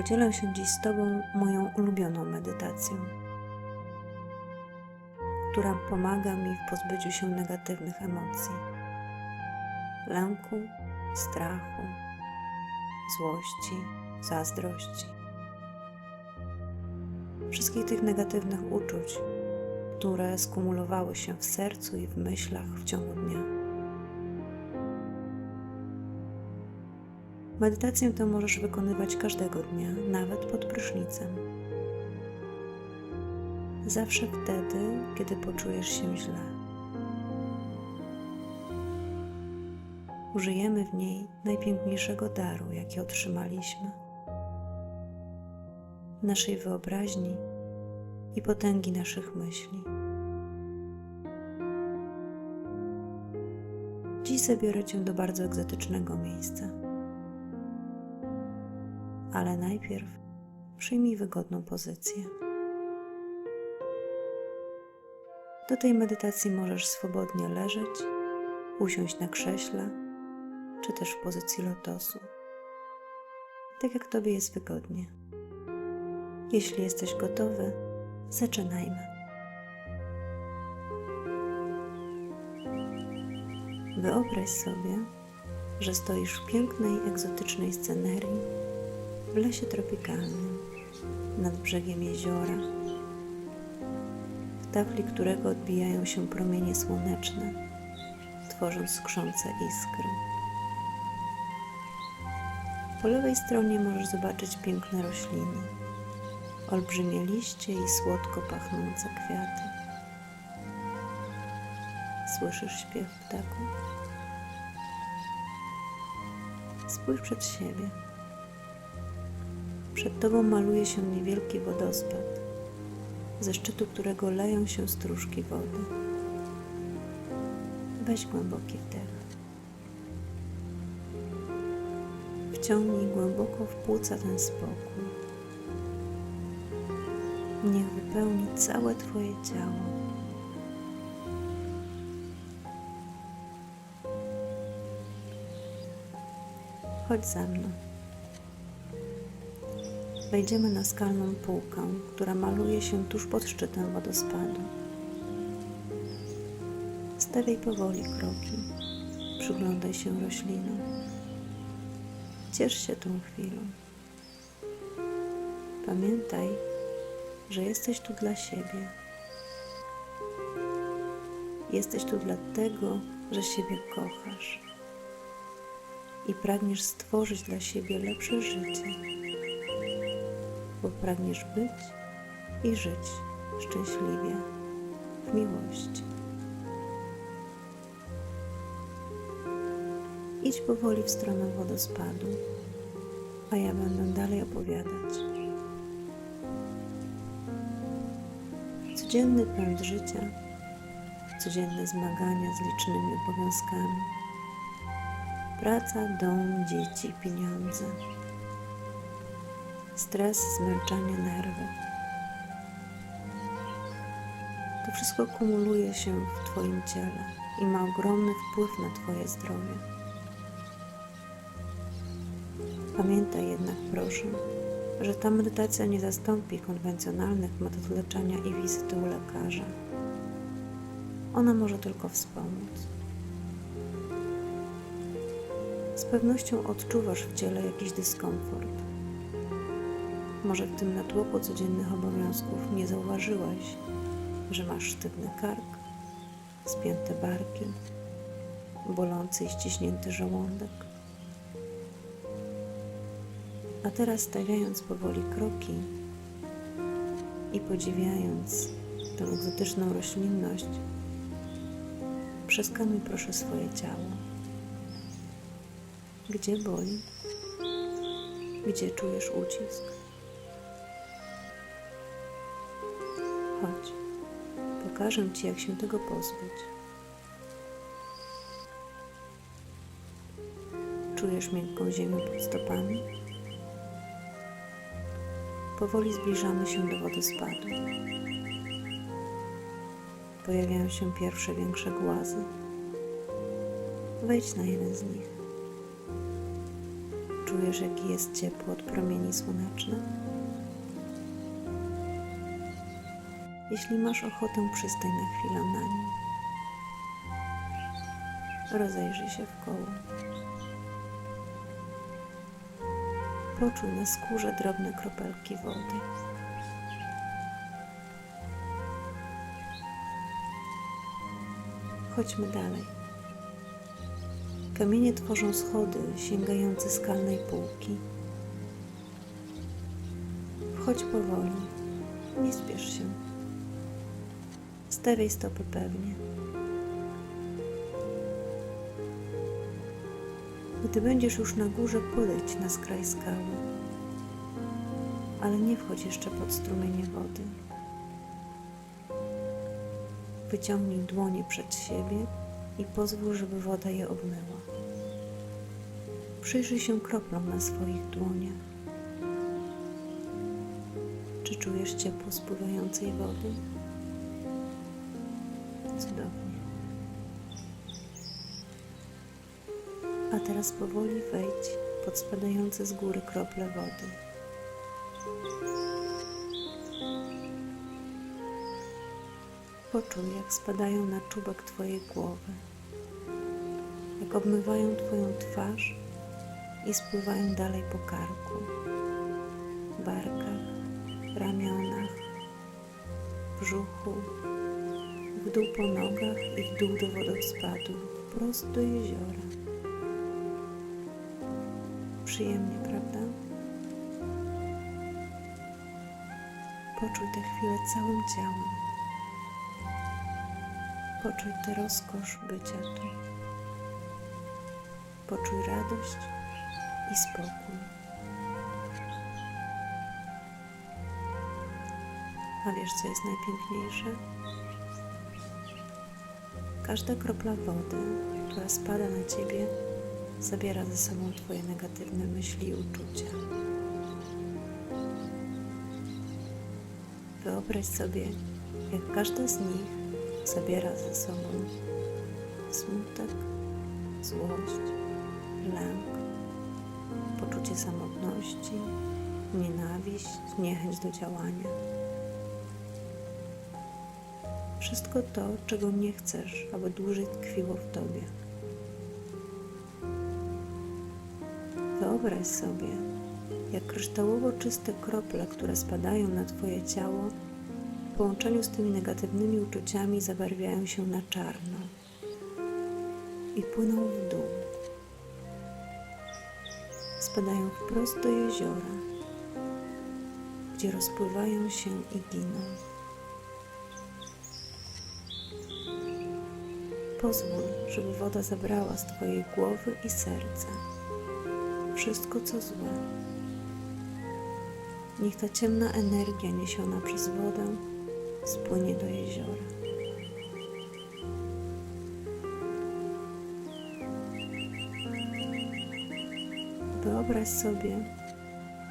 podzielę się dziś z Tobą moją ulubioną medytacją, która pomaga mi w pozbyciu się negatywnych emocji, lęku, strachu, złości, zazdrości. Wszystkich tych negatywnych uczuć, które skumulowały się w sercu i w myślach w ciągu dnia. Medytację tę możesz wykonywać każdego dnia, nawet pod prysznicem. Zawsze wtedy, kiedy poczujesz się źle. Użyjemy w niej najpiękniejszego daru, jaki otrzymaliśmy naszej wyobraźni i potęgi naszych myśli. Dziś zabiorę Cię do bardzo egzotycznego miejsca. Ale najpierw przyjmij wygodną pozycję. Do tej medytacji możesz swobodnie leżeć, usiąść na krześle, czy też w pozycji lotosu, tak jak Tobie jest wygodnie. Jeśli jesteś gotowy, zaczynajmy. Wyobraź sobie, że stoisz w pięknej, egzotycznej scenerii w lesie tropikalnym, nad brzegiem jeziora, w tafli którego odbijają się promienie słoneczne, tworząc skrzące iskry. Po lewej stronie możesz zobaczyć piękne rośliny olbrzymie liście i słodko pachnące kwiaty. Słyszysz śpiew ptaków? Spójrz przed siebie. Przed tobą maluje się niewielki wodospad, ze szczytu którego leją się stróżki wody. Weź głęboki wdech. Wciągnij głęboko w płuca ten spokój niech wypełni całe Twoje ciało. Chodź za mną. Wejdziemy na skalną półkę, która maluje się tuż pod szczytem wodospadu. Stawiaj powoli kroki, przyglądaj się roślinom. Ciesz się tą chwilą. Pamiętaj, że jesteś tu dla siebie. Jesteś tu dlatego, że siebie kochasz i pragniesz stworzyć dla siebie lepsze życie, bo pragniesz być i żyć szczęśliwie w miłości. Idź powoli w stronę wodospadu, a ja będę dalej opowiadać. codzienny pęd życia, codzienne zmagania z licznymi obowiązkami, praca, dom, dzieci, pieniądze, stres, zmęczenie, nerwy. To wszystko kumuluje się w Twoim ciele i ma ogromny wpływ na Twoje zdrowie. Pamiętaj jednak, proszę, że ta medytacja nie zastąpi konwencjonalnych metod leczenia i wizyty u lekarza. Ona może tylko wspomóc. Z pewnością odczuwasz w ciele jakiś dyskomfort. Może w tym natłoku codziennych obowiązków nie zauważyłeś, że masz sztywny kark, spięte barki, bolący i ściśnięty żołądek. A teraz stawiając powoli kroki i podziwiając tę egzotyczną roślinność, przeskanuj proszę swoje ciało. Gdzie boli? Gdzie czujesz ucisk? Chodź, pokażę Ci, jak się tego pozbyć. Czujesz miękką ziemię pod stopami? Powoli zbliżamy się do wodospadu. Pojawiają się pierwsze większe głazy. Wejdź na jeden z nich. czujesz, jaki jest ciepło od promieni słonecznych? Jeśli masz ochotę, przystań na chwilę na nim. Rozejrzyj się w koło. Poczuj na skórze drobne kropelki wody. Chodźmy dalej. Kamienie tworzą schody sięgające skalnej półki. Wchodź powoli, nie spiesz się. Stawiaj stopy pewnie. Gdy będziesz już na górze, podejdź na skraj skały, ale nie wchodź jeszcze pod strumienie wody. Wyciągnij dłonie przed siebie i pozwól, żeby woda je obmyła. Przyjrzyj się kroplom na swoich dłoniach. Czy czujesz ciepło spływającej wody? Cudownie. A teraz powoli wejdź pod spadające z góry krople wody. Poczuj, jak spadają na czubek Twojej głowy, jak obmywają Twoją twarz i spływają dalej po karku, barkach, ramionach, brzuchu, w dół po nogach i w dół do wodospadu, wprost do jeziora. Przyjemnie, prawda? Poczuj tę chwilę całym ciałem. Poczuj tę rozkosz bycia tu. Poczuj radość i spokój. A wiesz, co jest najpiękniejsze? Każda kropla wody, która spada na ciebie, zabiera ze sobą Twoje negatywne myśli i uczucia. Wyobraź sobie, jak każda z nich zabiera ze sobą smutek, złość, lęk, poczucie samotności, nienawiść, niechęć do działania. Wszystko to, czego nie chcesz, aby dłużej tkwiło w tobie. Wyobraź sobie, jak kryształowo czyste krople, które spadają na Twoje ciało, w połączeniu z tymi negatywnymi uczuciami zabarwiają się na czarno i płyną w dół. Spadają wprost do jeziora, gdzie rozpływają się i giną. Pozwól, żeby woda zabrała z Twojej głowy i serca wszystko, co złe. Niech ta ciemna energia niesiona przez wodę spłynie do jeziora. Wyobraź sobie,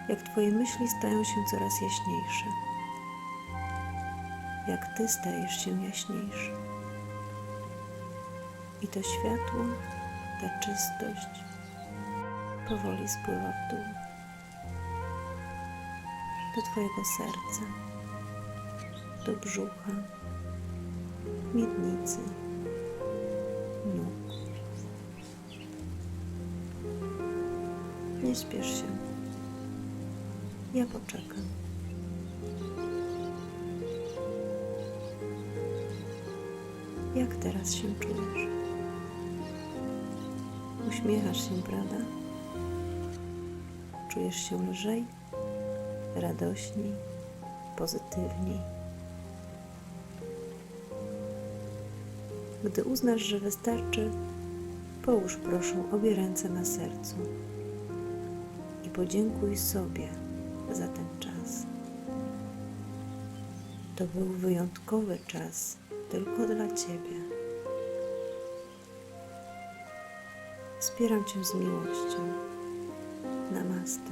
jak Twoje myśli stają się coraz jaśniejsze, jak Ty stajesz się jaśniejszy. I to światło, ta czystość powoli spływa w dół do Twojego serca, do brzucha, miednicy, nóg. Nie śpiesz się. Ja poczekam. Jak teraz się czujesz? Uśmiechasz się, prawda? Czujesz się lżej, radośniej, pozytywniej. Gdy uznasz, że wystarczy, połóż proszę obie ręce na sercu i podziękuj sobie za ten czas. To był wyjątkowy czas tylko dla Ciebie. Wspieram Cię z miłością. Namaste.